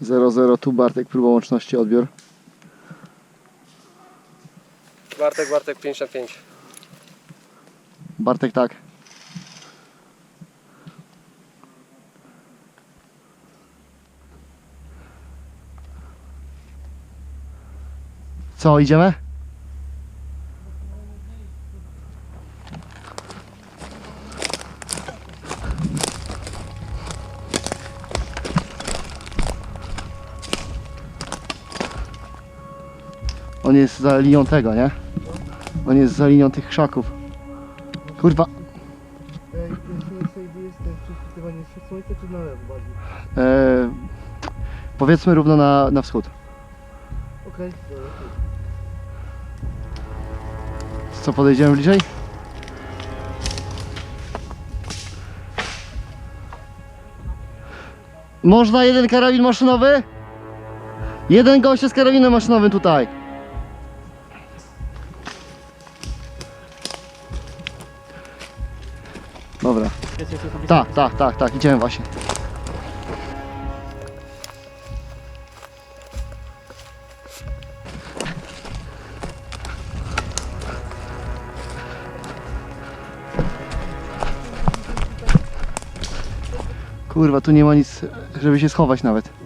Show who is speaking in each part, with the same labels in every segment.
Speaker 1: 00 tu Bartek, próba łączności, odbiór.
Speaker 2: Bartek, Bartek 55.
Speaker 1: Bartek tak. Co, idziemy? On jest za linią tego, nie? On jest za linią tych krzaków. Kurwa,
Speaker 3: Ej, jeśli jest się słońca, czy na lewo bardziej?
Speaker 1: E, powiedzmy równo na, na wschód.
Speaker 3: Okej, dobra.
Speaker 1: Co, podejdziemy bliżej? Można jeden karabin maszynowy? Jeden gość z karabinem maszynowym tutaj. Tak, tak, tak, tak, idziemy właśnie. Kurwa, tu nie ma nic, żeby się schować nawet.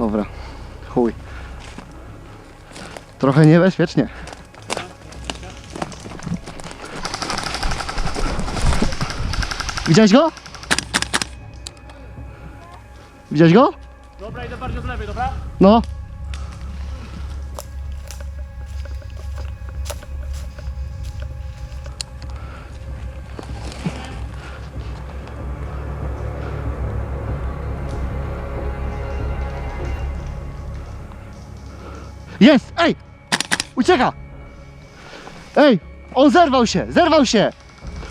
Speaker 1: Dobra, chuj. Trochę niebezpiecznie. Widziałeś go? Widziałeś go?
Speaker 4: Dobra, idę bardziej w lewej, dobra?
Speaker 1: No. Jest! Ej! Ucieka! Ej! On zerwał się! Zerwał się!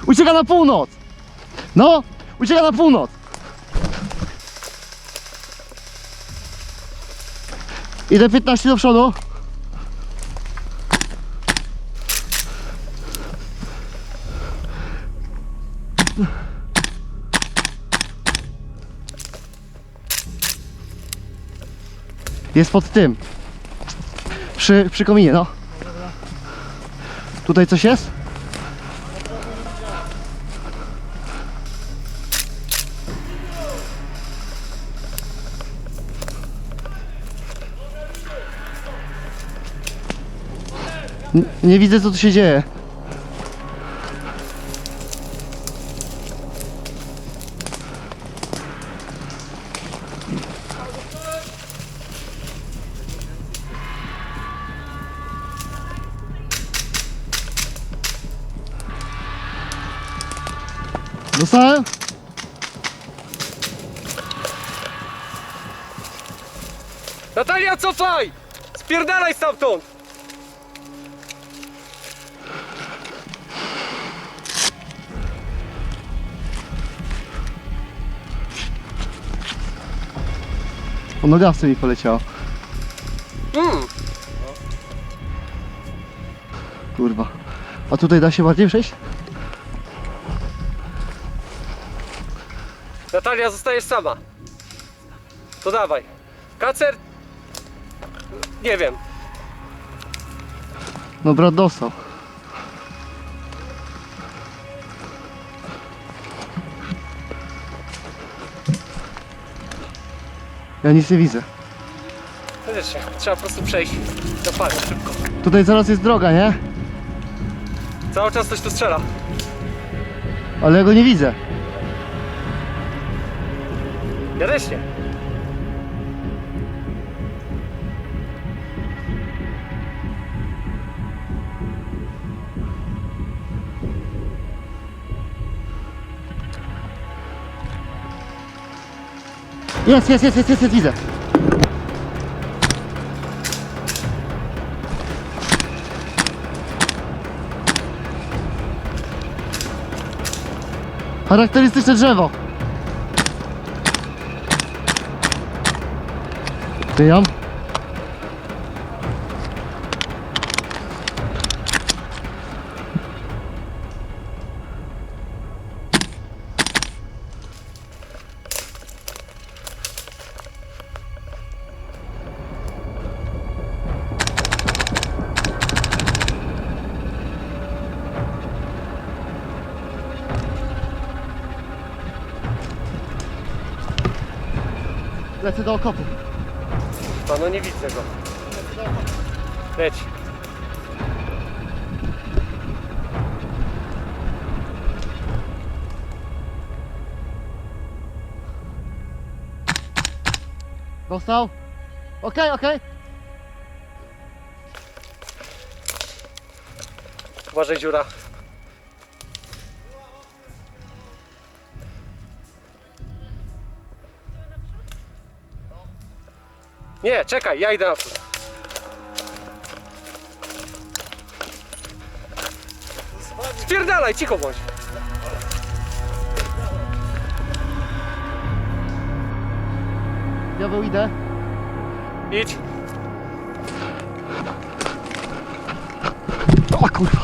Speaker 1: Ucieka na północ! No! Ucieka na północ! Idę 15 do przodu. Jest pod tym. Przy, przy kominie, no. Tutaj coś jest? N- nie widzę co tu się dzieje. Dostałem?
Speaker 2: Natalia, cofaj! Spierdalaj stamtąd!
Speaker 1: Po nogawce mi poleciało.
Speaker 2: Mm.
Speaker 1: Kurwa. A tutaj da się bardziej przejść?
Speaker 2: Natalia, zostajesz sama. To dawaj. Kacer... Nie wiem.
Speaker 1: No brat dostał. Ja nic nie widzę.
Speaker 2: Faktycznie, trzeba po prostu przejść. Zapalę szybko.
Speaker 1: Tutaj zaraz jest droga, nie?
Speaker 2: Cały czas coś tu strzela.
Speaker 1: Ale ja go nie widzę.
Speaker 2: Ja też nie.
Speaker 1: Jest, jest, jest, jest, jest, jest widzę. Charakterystyczne drzewo. Atlayacağım. Let's go couple. Okopu.
Speaker 2: Pano nie widzę go. Leć.
Speaker 1: Dostał? Okej, okej.
Speaker 2: Uważaj dziura. Nie, czekaj, ja idę na przód. Spierdalaj, cicho bądź.
Speaker 1: Diabeł idę.
Speaker 2: Idź.
Speaker 1: O kurwa.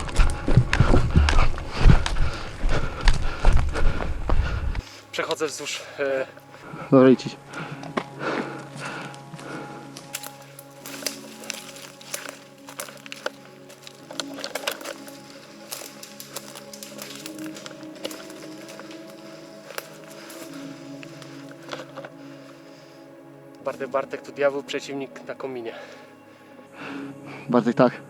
Speaker 2: Przechodzę wzdłuż. E,
Speaker 1: Dobra, idź.
Speaker 2: Bartek, Bartek to diabeł, przeciwnik na kominie.
Speaker 1: Bartek, tak.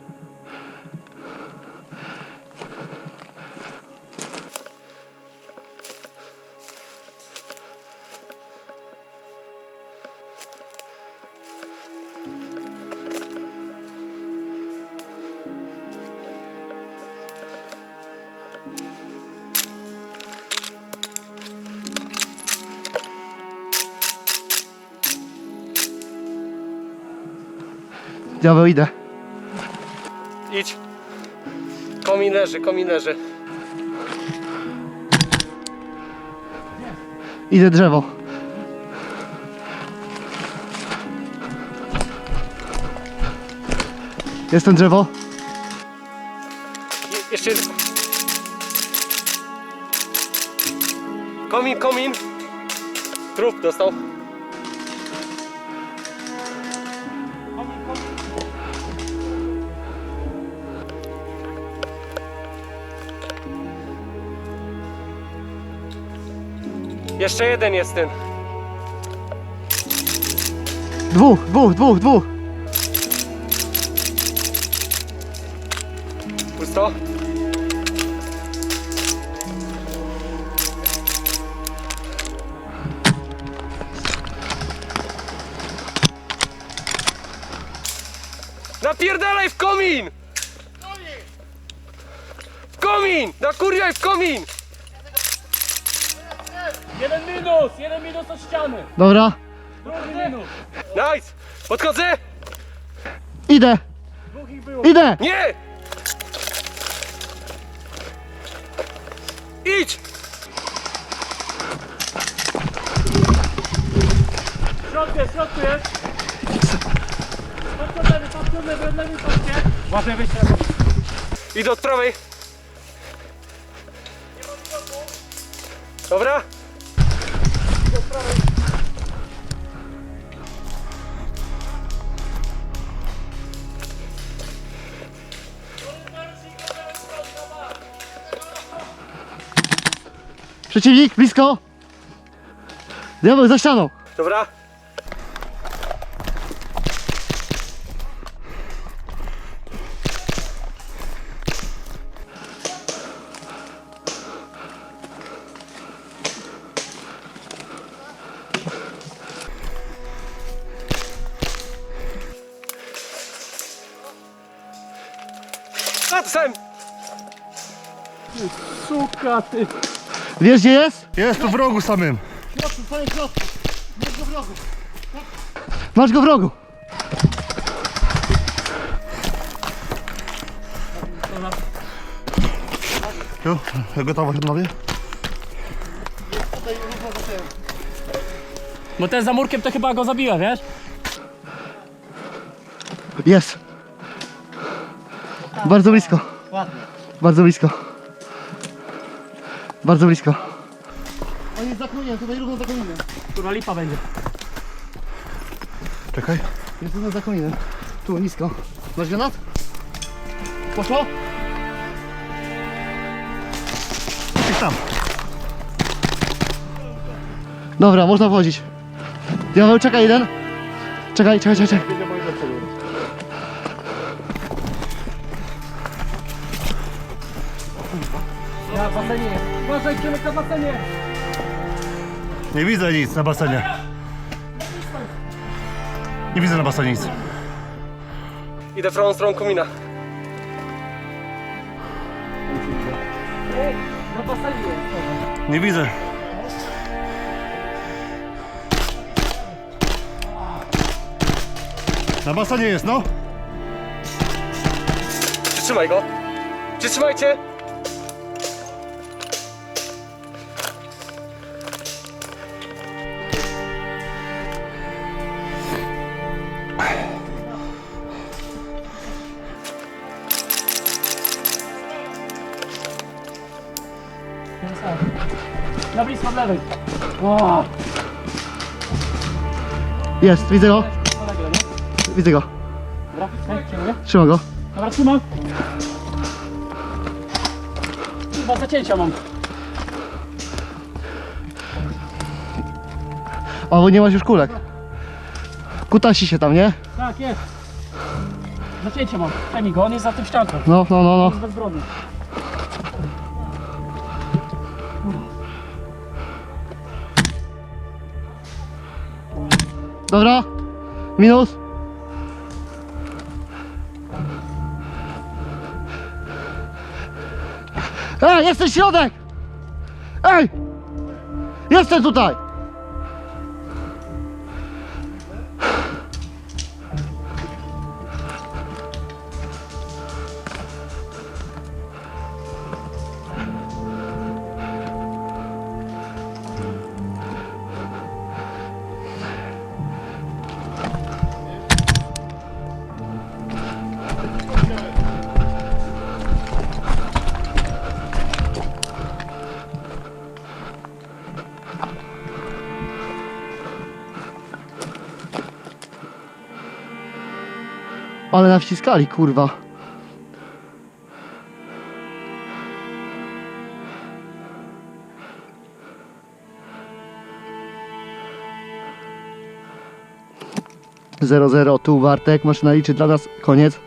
Speaker 1: Diabeł, idę.
Speaker 2: Idź. Komin leży, komin leży.
Speaker 1: Idę drzewo. Jestem drzewo.
Speaker 2: Je, jeszcze jest. Komin, komin. Trup dostał. Jeszcze jeden jest ten.
Speaker 1: Dwóch, dwóch, dwóch, dwóch.
Speaker 2: Pusto. Napierdalaj w komin! W komin! Nakurwiaj w komin!
Speaker 4: Jeden minus, jeden minus od ściany.
Speaker 1: Dobra.
Speaker 4: Drugi minus.
Speaker 2: Nice! Podchodzę!
Speaker 1: Idę.
Speaker 4: Dwóch ich było.
Speaker 1: Idę.
Speaker 2: Nie! Idź!
Speaker 4: W środku jest, w środku jest. Patrzcie od lewej, patrzcie od lewej, od lewej patrzcie. Uważaj, wyjście.
Speaker 2: Idę od prawej. Dobra?
Speaker 1: Przeciwnik, blisko. Diabeł za ścianą.
Speaker 2: Dobra? A, dostałem!
Speaker 4: Suka ty.
Speaker 1: Wiesz gdzie jest?
Speaker 5: Jest tu w rogu samym.
Speaker 1: Masz go w rogu. Masz go w rogu. Równo za tyłem.
Speaker 4: Bo ten za murkiem to chyba go zabiła, wiesz?
Speaker 1: Jest. Bardzo blisko.
Speaker 3: Ładnie.
Speaker 1: Bardzo blisko. Bardzo blisko.
Speaker 3: On jest za koniem, tutaj równo za koniem.
Speaker 4: Kurwa lipa będzie.
Speaker 5: Czekaj.
Speaker 1: Jest równo za koniem. Tu, nisko. Masz granat? Poszło?
Speaker 5: I tam.
Speaker 1: Dobra, można wchodzić. Diabeł, czekaj jeden. Czekaj, czekaj, czekaj. czekaj.
Speaker 4: Na basenie. Uważaj, Przemek, na basenie.
Speaker 5: Nie widzę nic na basenie. Nie widzę na basenie nic.
Speaker 2: Idę prawą stroną komina.
Speaker 4: Na basenie jest.
Speaker 5: Nie widzę. Na basenie jest, no.
Speaker 2: Przytrzymaj go. Przytrzymajcie.
Speaker 4: Na blisko od lewej. O,
Speaker 1: Jest, widzę go.
Speaker 4: nie?
Speaker 1: Widzę go.
Speaker 4: Dobra, przyjmuję.
Speaker 1: Trzymam go.
Speaker 4: Dobra, trzymam. Chyba zacięcia mam.
Speaker 1: O, bo nie masz już kulek. Kutasi się tam, nie?
Speaker 4: Tak, jest. Zacięcie mam. Mi go, on jest za tym ścianką.
Speaker 1: No, no, no, no.
Speaker 4: jest bezbronny.
Speaker 1: Dobra. Minus. Ej, jesteś środek! Ej! Jestem tutaj! Ale nawciskali, kurwa. Zero zero, tu Bartek, maszyna liczy dla nas, koniec.